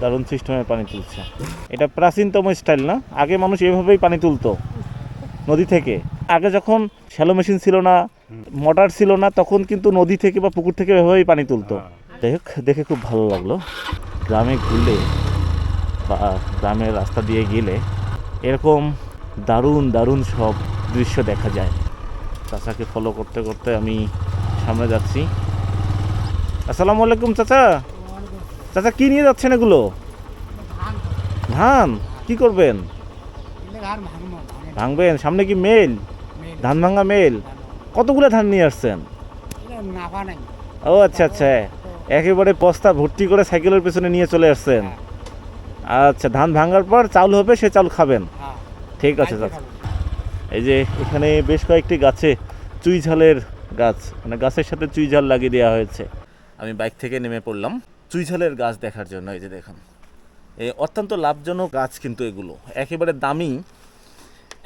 দারুণ সিস্টেমে পানি তুলছে। এটা প্রাচীনতম স্টাইল না? আগে মানুষ এভাবেই পানি তুলতো নদী থেকে। আগে যখন শ্যালো মেশিন ছিল না, মোটর ছিল না, তখন কিন্তু নদী থেকে বা পুকুর থেকে এভাবেই পানি তুলতো। হোক, দেখে খুব ভালো লাগল। গ্রামে ঘুরলে বা গ্রামের রাস্তা দিয়ে গেলে এরকম দারুণ দারুণ সব দৃশ্য দেখা যায়। চাচাকে ফলো করতে করতে আমি সামনে যাচ্ছি। আসসালামু আলাইকুম, চাচা। চাচা কি নিয়ে যাচ্ছেন এগুলো? ধান। কি করবেন? ভাঙবেন? সামনে কি মেল? ধান ভাঙা মেল? কতগুলো ধান নিয়ে আসছেন? ও আচ্ছা আচ্ছা। একেবারে বস্তা ভর্তি করে সাইকেলের পেছনে নিয়ে চলে আসছেন। আচ্ছা ধান ভাঙার পর চাউল হবে সে চাউল খাবেন? হ্যাঁ। ঠিক আছে চাচা। এই যে এখানে বেশ কয়েকটি গাছে চুই ঝালের গাছ মানে গাছের সাথে চুই ঝাল লাগিয়ে দেওয়া হয়েছে। আমি বাইক থেকে নেমে পড়লাম। চুই ঝালের গাছ দেখার জন্য, এই যে দেখুন। এই অত্যন্ত লাভজনক গাছ কিন্তু এগুলো। একেবারে দামি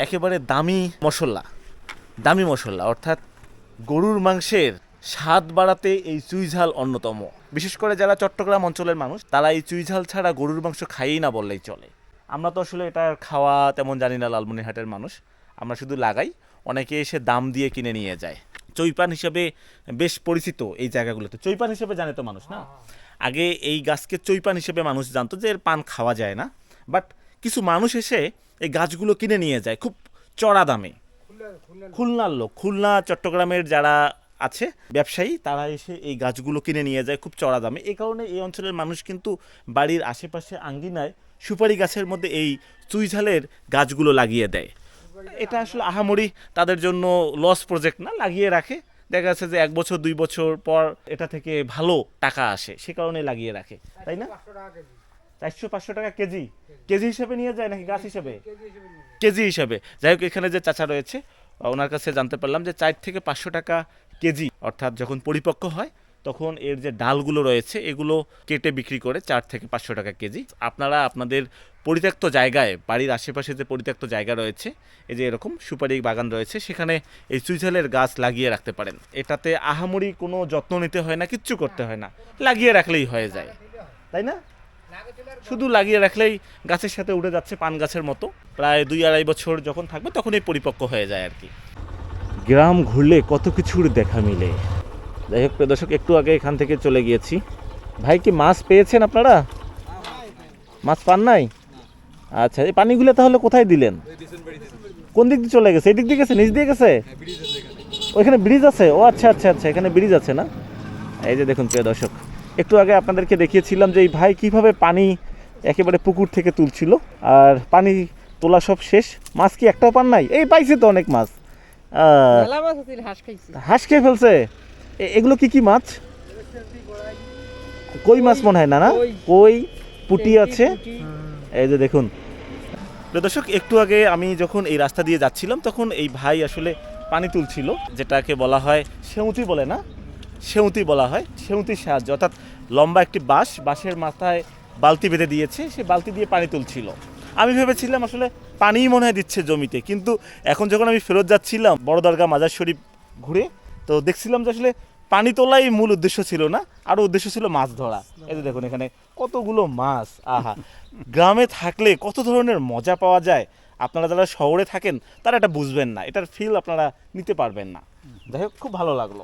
একেবারে দামি মশলা দামি মশলা, অর্থাৎ গরুর মাংসের স্বাদ বাড়াতে এই চুইঝাল অন্যতম। বিশেষ করে যারা চট্টগ্রাম অঞ্চলের মানুষ, তারা এই চুইঝাল ছাড়া গরুর মাংস খাইয়েই না বললেই চলে। আমরা তো আসলে এটা খাওয়া তেমন জানি না, লালমনিরহাটের মানুষ। আমরা শুধু লাগাই, অনেকে এসে দাম দিয়ে কিনে নিয়ে যায়। চৈপান হিসাবে বেশ পরিচিত এই জায়গাগুলোতে। চৈপান হিসাবে জানে তো মানুষ, না? আগে এই গাছকে চৈপান হিসেবে মানুষ জানতো যে এর পান খাওয়া যায় না। বাট কিছু মানুষ এসে এই গাছগুলো কিনে নিয়ে যায় খুব চড়া দামে। খুলনার লোক, খুলনা, চট্টগ্রামের যারা আছে, ব্যবসায়ী, তারা এসে এই গাছগুলো কিনে নিয়ে যায় খুব চড়া দামে। এই কারণে এই অঞ্চলের মানুষ কিন্তু বাড়ির আশেপাশে আঙ্গিনায় সুপারি গাছের মধ্যে এই চুইঝালের গাছগুলো লাগিয়ে দেয়। এটা আসলে আহামরি তাদের জন্য লস প্রজেক্ট না, লাগিয়ে রাখে। দেখা যাচ্ছে যে এক বছর দুই বছর পর এটা থেকে ভালো টাকা আসে সে কারণে লাগিয়ে রাখে তাই না? চারশো পাঁচশো টাকা কেজি। কেজি হিসেবে নিয়ে যায় নাকি গাছ হিসেবে? কেজি হিসাবে যাই হোক এখানে যে চাচা রয়েছে ওনার কাছে জানতে পারলাম যে চার থেকে পাঁচশো টাকা কেজি অর্থাৎ যখন পরিপক্ক হয় তখন এর যে ডালগুলো রয়েছে, এগুলো কেটে বিক্রি করে চার থেকে পাঁচশো টাকা কেজি। আপনারা আপনাদের পরিত্যক্ত জায়গায়, বাড়ির আশেপাশে যে পরিত্যক্ত জায়গা রয়েছে, এই যে এরকম সুপারি বাগান রয়েছে, সেখানে এই চুইঝালের গাছ লাগিয়ে রাখতে পারেন। এটাতে আহামরি কোনো যত্ন নিতে হয় না, কিচ্ছু করতে হয় না। লাগিয়ে রাখলেই হয়ে যায়। তাই না? শুধু লাগিয়ে রাখলেই গাছের সাথে উঠে যাচ্ছে পান গাছের মতো। প্রায় দুই আড়াই বছর যখন থাকবে, তখনই পরিপক্ক হয়ে যায় আর কি। গ্রাম ঘুরলে কত কিছুর দেখা মিলে। যাই হোক প্রিয় দর্শক একটু আগে এখান থেকে চলে গিয়েছি। ভাই কি মাছ পেয়েছেন আপনারা? মাছ পান নাই? আচ্ছা এই পানিগুলো তাহলে কোথায় দিলেন? কোন দিক দিয়ে চলে গেছে? এই দিক দিয়ে গেছে? নিচ দিয়ে গেছে? ওইখানে ব্রিজ আছে? ও আচ্ছা আচ্ছা আচ্ছা এখানে ব্রিজ আছে না? এই যে দেখুন প্রিয় দর্শক একটু আগে আপনাদেরকে দেখিয়েছিলাম যে এই ভাই কীভাবে পানি একেবারে পুকুর থেকে তুলছিল। আর পানি তোলা সব শেষ। মাছ কি একটাও পান নাই? এই পাইছে তো অনেক মাছ। হাঁস খেয়ে ফেলছে? এগুলো কি কি মাছ? কই মাছ মনে হয়? না না? কই। পুটি আছে? এই যে দেখুন। দর্শক একটু আগে আমি যখন এই রাস্তা দিয়ে যাচ্ছিলাম তখন এই ভাই আসলে পানি তুলছিল যেটাকে বলা হয় সেউতি বলে না? সেউতি বলা হয় সেউতির সাহায্য। অর্থাৎ লম্বা একটি বাঁশ বাঁশের মাথায় বালতি বেঁধে দিয়েছে সে বালতি দিয়ে পানি তুলছিল। আমি ভেবেছিলাম আসলে পানিই মনে হয় দিচ্ছে জমিতে কিন্তু এখন যখন আমি ফেরত যাচ্ছিলাম বড় দরগা মাজার শরীফ ঘুরে তো দেখছিলাম যে আসলে পানি তোলাই মূল উদ্দেশ্য ছিল না আরও উদ্দেশ্য ছিল মাছ ধরা। এই যে দেখুন এখানে কতগুলো মাছ, আহা। গ্রামে থাকলে কত ধরনের মজা পাওয়া যায়? আপনারা যারা শহরে থাকেন, তারা এটা বুঝবেন না। এটার ফিল আপনারা নিতে পারবেন না। যাই হোক, খুব ভালো লাগল।